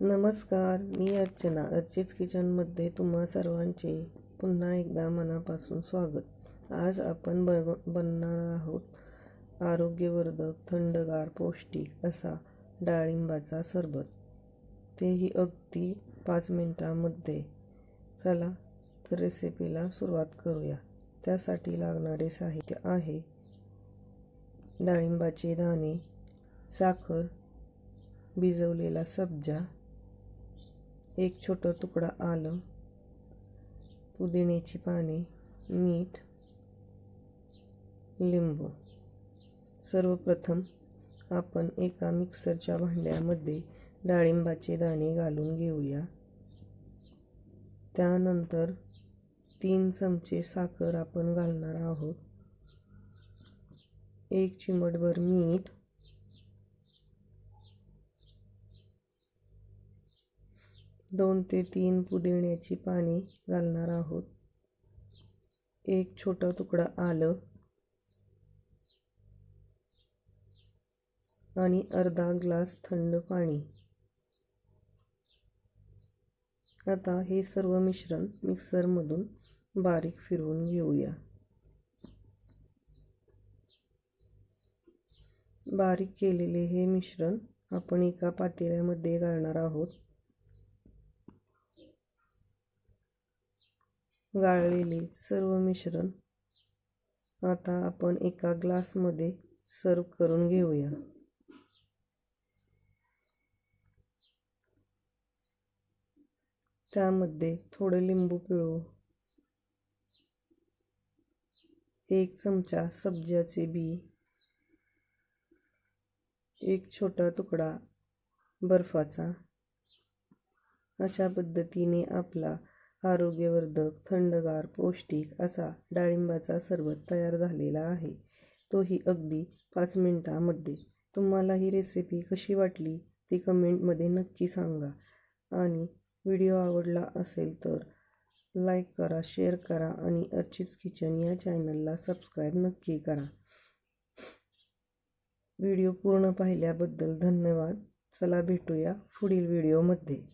नमस्कार मी अर्चना अर्चित किचनमध्ये तुम्हा सर्वांचे पुन्हा एकदा मनापासून स्वागत. आज आपण बन बनणार आहोत आरोग्यवर्धक थंडगार पौष्टिक असा डाळिंबाचा सरबत. तेही अगदी पाच मिनटामध्ये. चला तर रेसिपीला सुरुवात करूया. त्यासाठी लागणारे साहित्य आहे डाळिंबाचे दाणे साखर भिजवलेला सब्जा एक छोटं तुकडा आलं. पुदिन्याची पाने मीठ लिंबू. सर्वप्रथम आपण एका मिक्सरच्या भांड्यामध्ये डाळिंबाचे दाणे घालून घेऊया. त्यानंतर तीन चमचे साखर आपण घालणार आहोत. एक चिमटभर मीठ दोन ते तीन पुदिन्याची पाने घालणार आहोत. एक छोटा तुकडा आलं आणि अर्धा ग्लास थंड पाणी. आता हे सर्व मिश्रण मिक्सरमधून बारीक फिरवून घेऊया. बारीक केलेले हे मिश्रण आपण एका पातेल्यामध्ये घालणार आहोत. गाळलेले सर्व मिश्रण आता आपण एका ग्लासमध्ये सर्व करून घेऊया. त्यामध्ये थोडे लिंबू पिळू एक चमचा सब्जाचे बी एक छोटा तुकडा बर्फाचा. अशा पद्धतीने आपला आरोग्यवर्धक थंडगार पौष्टिक असा डाळिंबाचा सरबत तयार झालेला आहे. तोही अगदी पाच मिनटामध्ये. तुम्हाला ही रेसिपी कशी वाटली ती कमेंटमध्ये नक्की सांगा. आणि व्हिडिओ आवडला असेल तर लाईक करा शेअर करा आणि अर्चित किचन या चॅनलला सबस्क्राईब नक्की करा. व्हिडिओ पूर्ण पाहिल्याबद्दल धन्यवाद. चला भेटूया पुढील व्हिडिओमध्ये.